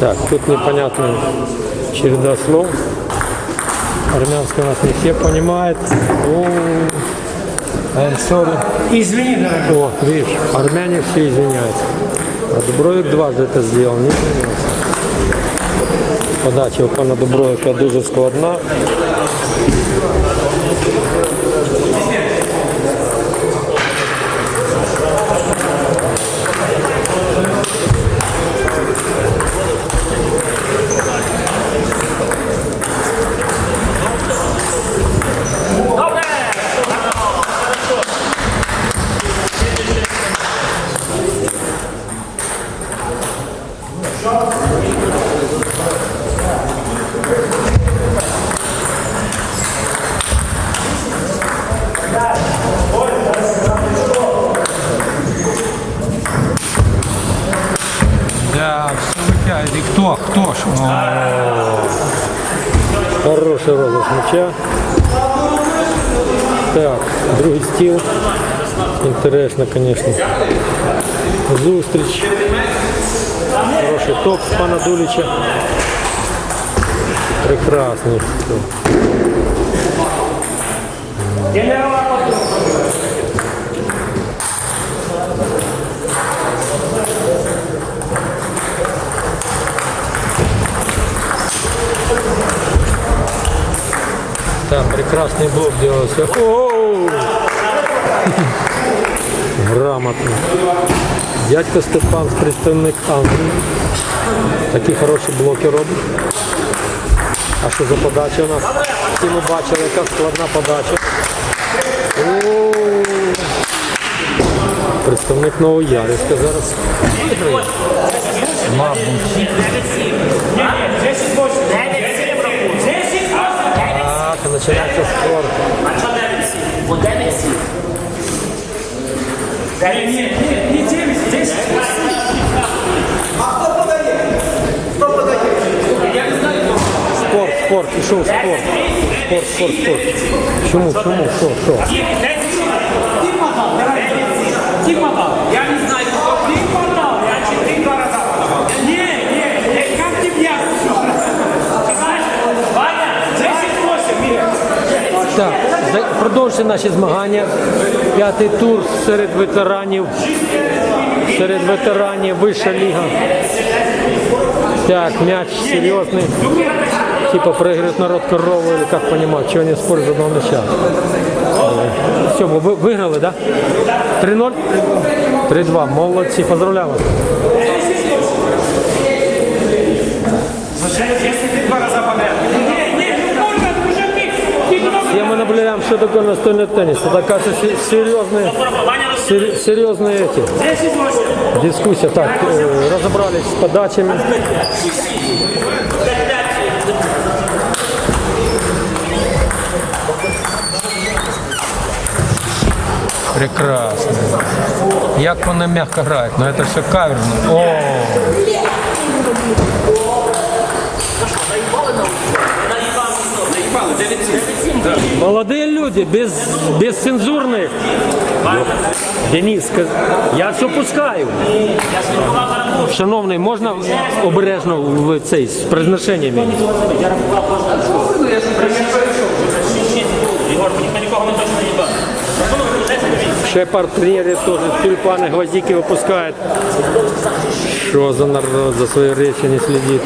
Так, тут непонятная череда слов. Армянский у нас не все понимают. Извини, дорогой. О, видишь, армяне все извиняются. А Дубровик дважды это сделал, не извинился. Подача на Дубровика дуже складна. Да, все вытягивает. И кто? Кто ж? О, Хороший розыгрыш мяча. Так, другий стіл. Інтересно, конечно. Зустріч. Хороший топ з пана Дуліча. Прекрасний. топ. Так, прекрасный блок делался. Оу! Грамотно. Дядько Степан, представник Англії. Такі хороші блоки робить. А що за подача у нас? Всі ми бачили, яка складна подача. Оу! Представник Новоярівська зараз. виграє. Мабуть. Так, починається спор. А що 9-7? Бо 9-7. 9-7. Спорт, спорт, пішов спорт. Спорт, спорт, спорт. Чему, чему, що, що? Ты подал, давай. Ты подал. продовжуйте наші змагання. П'ятий тур серед ветеранів. Серед ветеранів вища ліга. Так, м'яч серйозний. Типа проигрывает народ корову, или как понимать, чего они спорят за одного мяча. Все, вы вы- выиграли, да? 3-0? 3-2, молодцы, поздравляю вас. Что такое настольный теннис. Это, кажется, се- серьезные, сер- серьезные эти 10-8. дискуссии. Так, э, разобрались с подачами. Прекрасно. Як вони м'яко грають, ну це шикарно. О, молодые люди, без, без цензурных. Денис, сказ- я все пускаю. Шановний, можна обережно в цей з произношеннями? Шепард тренеры тоже тюльпаны, гвоздики выпускает. Что за народ за своей речи не следит?